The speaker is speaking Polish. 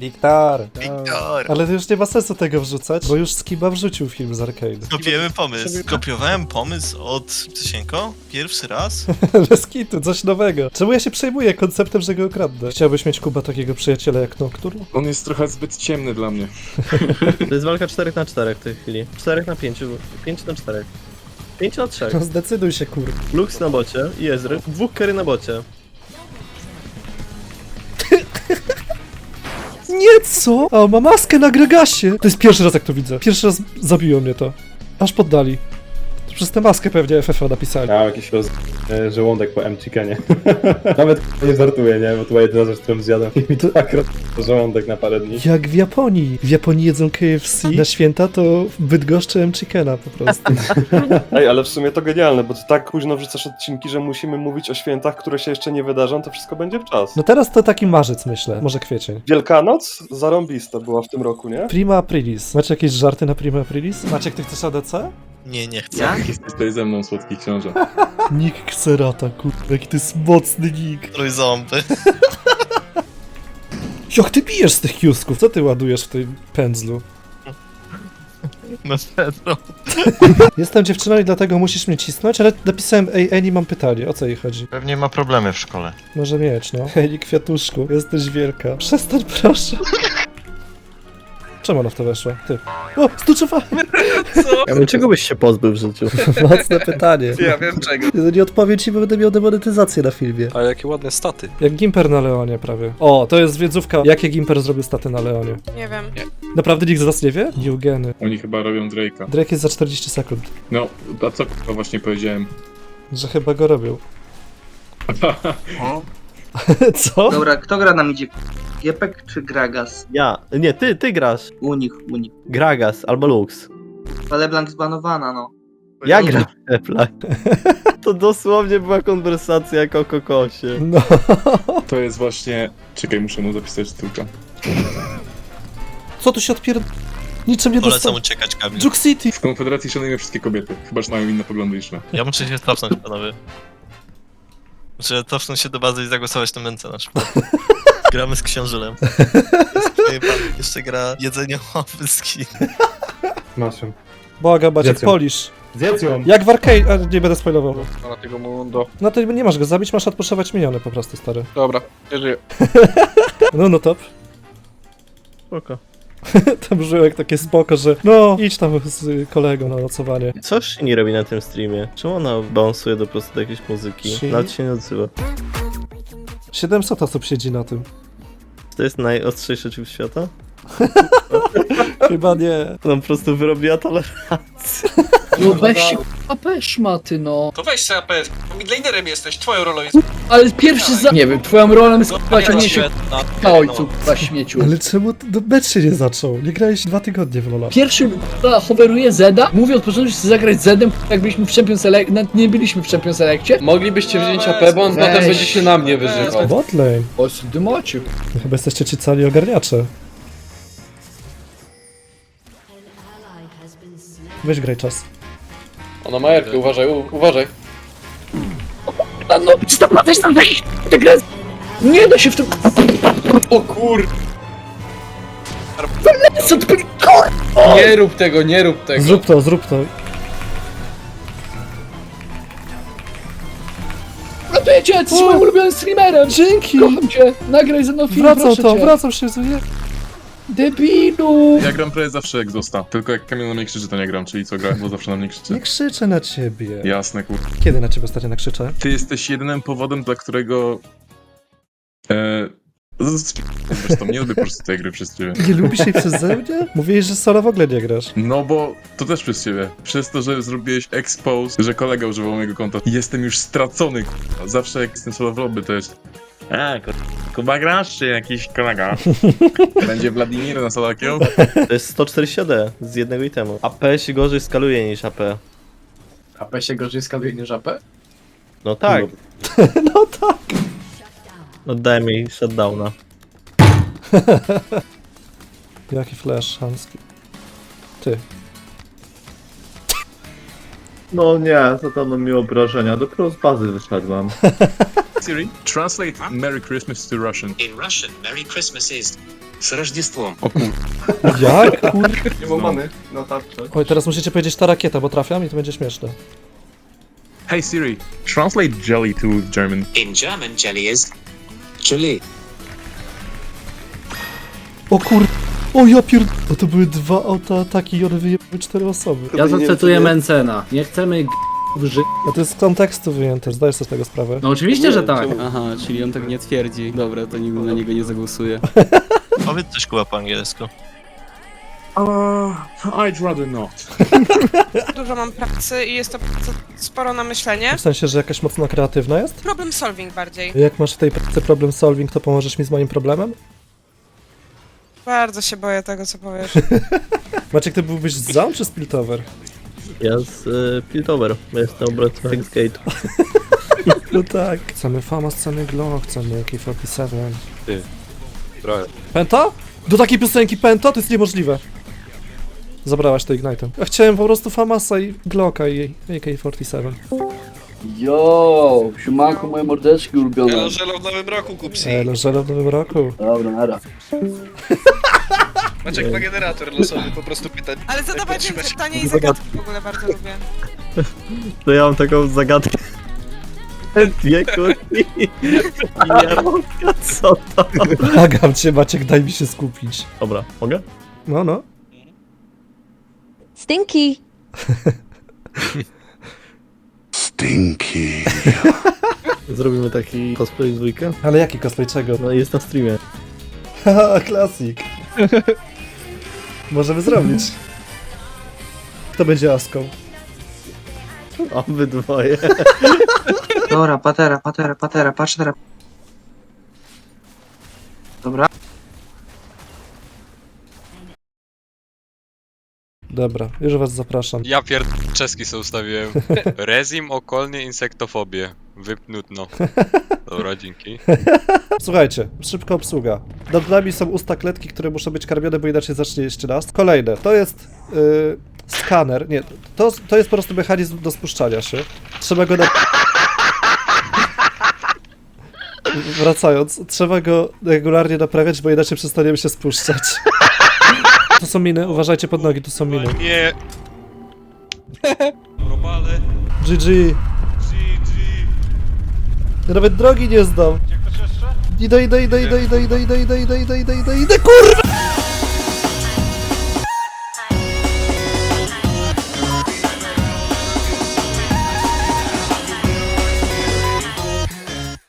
Wiktor! Wiktor! Ale to już nie ma sensu tego wrzucać, bo już Skiba wrzucił film z Arcade. Kopiujemy pomysł. Kopiowałem pomysł od Tysienko? Pierwszy raz? Bez kitu, coś nowego. Czemu ja się przejmuję konceptem, że go okradnę? Chciałbyś mieć Kuba takiego przyjaciela jak Nocturne? On jest trochę zbyt ciemny dla mnie. To jest walka 4 na 4 w tej chwili. 4 na 5, 5 na 4. 5 na 3. No zdecyduj się, kur... Lux na bocie i Ezry. Dwóch kery na bocie. Nie, co? A, ma maskę na Gregasie! To jest pierwszy raz, jak to widzę. Pierwszy raz zabiło mnie to. Aż poddali. Przez tę maskę pewnie FFA napisali. Miałem jakiś roz... e, żołądek po M-chickenie. Nawet k***a, nie żartuję, nie? Bo to była jedyna rzecz, którą zjadłem i mi to akurat żołądek na parę dni. Jak w Japonii. W Japonii jedzą KFC na święta, to w Bydgoszczy M chickena po prostu. Ej, ale w sumie to genialne, bo ty tak późno wrzucasz odcinki, że musimy mówić o świętach, które się jeszcze nie wydarzą, to wszystko będzie w czas. No teraz to taki marzec, myślę. Może kwiecień. Wielkanoc? Zarąbista była w tym roku, nie? Prima Aprilis. Macie jakieś żarty na Prima Aprilis? Maciek, ty chcesz ADC? Nie, nie chcę. Jesteś tutaj ze mną, słodki książę. Nick Xerata, kurwa, jaki to jest mocny nick. Trój zombie. Jak ty bijesz z tych kiusków? Co ty ładujesz w tym pędzlu? No Pedro. Jestem dziewczyną i dlatego musisz mnie cisnąć, ale napisałem ej Eni, mam pytanie, o co jej chodzi? Pewnie ma problemy w szkole. Może mieć, no. Eni Kwiatuszku, jesteś wielka. Przestań, proszę. Czemu ona w to weszła? Ty. O, stuczowałem! Ja bym czego byś się pozbył w życiu? Mocne pytanie. Ja wiem czego. Jeżeli nie odpowiem ci, będę miał demonetyzację na filmie. A jakie ładne staty. Jak Gimper na Leonie prawie. O, to jest wiedzówka, jakie Gimper zrobił staty na Leonie. Nie wiem. Naprawdę nikt z was nie wie? Eugeny. Oni chyba robią Drake'a. Drake jest za 40 sekund. No, a co kurwa właśnie powiedziałem? Że chyba go robił. Co? Dobra, kto gra nam idzie? Giepek czy Gragas? Ja. Nie, ty, ty grasz. U nich, u nich. Gragas albo Lux. Ta LeBlanc zbanowana, no. Ja gram w. To dosłownie była konwersacja jak o kokosie. No. To jest właśnie... Czekaj, muszę mu zapisać tylko. Co tu się odpier... Niczym nie Polecam dostał. uciekać, Kamil. Juke City! W Konfederacji szanujemy wszystkie kobiety, chyba że mają inne poglądy niż my. Ja muszę się cofnąć, panowie. Muszę cofnąć się do bazy i zagłosować na Męce na przykład. Gramy z książylem. Jest Jeszcze gra jedzeniowy skin. Masz ją. Błagam, Maciek, polisz. Zjedz ją! Jak w Arcade... A, nie będę spoilował. Na tego mundo. No to nie masz go zabić, masz odpuszować miniony po prostu, stary. Dobra, nie żyję. No, no top. Spoko. Tam żyłek takie spoko, że no, idź tam z kolegą na nocowanie. Co Shini robi na tym streamie? Czemu ona bounsuje do prostu do jakiejś muzyki? Shini? Nawet się nie odzywa. 700 osób siedzi na tym. To jest najostrzejszy ciuch świata? Chyba nie. Ona po prostu wyrobiła tolerancję. No weź się AP szmaty, no. To weź sobie APS. Midlanerem jesteś, twoją rolą jest... Ale pierwszy za... Nie wiem, twoją rolą jest k***a ciągnięcie na ojcu, k***a śmieciu. Ale czemu do mecz się nie zaczął? Nie grałeś dwa tygodnie w Lola. Pierwszy k***a hoveruje Zeda, mówi od początku, że chce zagrać Zedem, jak byliśmy w Champions Select, nawet nie byliśmy w Champions Selectie. Moglibyście wziąć AP, bo on Weź. potem będzie się na mnie wyżywał. Botlane. O, dymacie. No Chyba jesteście ci cali ogarniacze. Weź graj czas. Ona ma Erkę, uważaj, u, uważaj. No, stop, ma weź tam wejść, tę grę. Nie da się w tym... O kur... Co ty... Nie rób tego, nie rób tego. Zrób to, zrób to. Ratuję cię, jesteś moim ulubionym streamerem. Dzięki! Kocham cię, nagraj ze mną film, Wracam proszę to, cię. wracam się, co nie? Debilu. Ja gram prawie zawsze jak został. Tylko jak Kamil na mnie krzyczy, to nie gram, czyli co gram, bo zawsze na mnie krzyczy. Nie krzyczę na ciebie. Jasne, kur... Kiedy na ciebie ostatnio nakrzyczę? Ty jesteś jedynym powodem, dla którego... E... z- Zresztą nie lubię po prostu tej gry przez ciebie. Nie lubisz jej przeze mnie? Mówiłeś, że solo w ogóle nie grasz. No bo to też przez ciebie. Przez to, że zrobiłeś expose, że kolega używał mojego konta. Jestem już stracony, k***a. Zawsze jak jestem solo w lobby, to jest... A, kur... Kuba grasz, czy jakiś kolega? Będzie Wladimir na Solakio? To jest 140 d z jednego itemu. AP się gorzej skaluje niż AP. AP się gorzej skaluje niż AP? No tak. No tak. No daj mi shutdowna. Jaki flash, Hanski. Ty. No nie, to tam mi obrażenia, dopiero z bazy wyszedłem. Siri, translate Merry Christmas to Russian. In Russian, Merry Christmas is z Рождеством. O kur... Jak? Kur... Nie mam many na tarczę. Oj, teraz musicie powiedzieć ta rakieta, bo trafiam i to będzie śmieszne. Hey Siri, translate jelly to German. In German, jelly is jelly. O kur... O ja pier... O, to były dwa autoataki i one wyjebały cztery osoby. Ja zacytuję Mencena. Nie chcemy g... w ży... A to jest z kontekstu wyjęte, zdajesz sobie z tego sprawę. No oczywiście, że tak. Aha, czyli on tak nie twierdzi. Dobra, to nigdy na niego nie zagłosuję. Powiedz coś kuba po angielsku. I'd rather not. Dużo mam pracy i jest to praca sporo na myślenie. W sensie, że jakaś mocno kreatywna jest? Problem solving bardziej. Jak masz w tej pracy problem solving, to pomożesz mi z moim problemem? Bardzo się boję tego, co powiesz. Maciek, ty byłbyś z Zam czy Splitover? Ja z y, Piltover, ja jestem obrońcą Hexgate. No tak. Chcemy Famas, chcemy Glock, chcemy AK-47. Ty, trochę. Penta? Do takiej piosenki Penta? To jest niemożliwe. Zabrałaś to Ignite'em. Ja chciałem po prostu Famasa i Glocka i AK-47. Yo, siumanko moje mordeczki ulubione. żelo w nowym roku kupsi. E, no żele w nowym roku. Dobra, nara. Maciek ma generator losowy, po prostu pytań. Ale zadawać im pytania i zagadki w ogóle bardzo lubię. To ja mam taką zagadkę. Dwie kurki. Jarątka, co to? Błagam cię, Maciek, daj mi się skupić. Dobra, mogę? No, no. Stinky. Zrobimy taki cosplay z dwójkę? Ale jaki cosplay czego? No jest na streamie. Haha, klasik. Możemy zrobić. Kto będzie Aską? Obydwoje. Dobra, patera, patera, patera, patrz teraz. Dobra. Dobra, już was zapraszam. Ja pierd... czeski sobie ustawiłem. Rezim okolnie insektofobię. Wypnutno. Dobra, dzięki. Słuchajcie, szybka obsługa. Nad nami są usta kletki, które muszą być karmione, bo inaczej zacznie jeszcze raz. Kolejne, to jest yy, skaner. Nie, to, to jest po prostu mechanizm do spuszczania się. Trzeba go na... Wracając, trzeba go regularnie naprawiać, bo inaczej przestaniemy się spuszczać. Tu są miny, uważajcie pod nogi, tu są miny. Nie. Robale. GG. Ja nawet drogi nie znam. Idę, idę, idę, idę, idę, idę, idę, idę, idę, idę, idę, idę, idę, kurwa!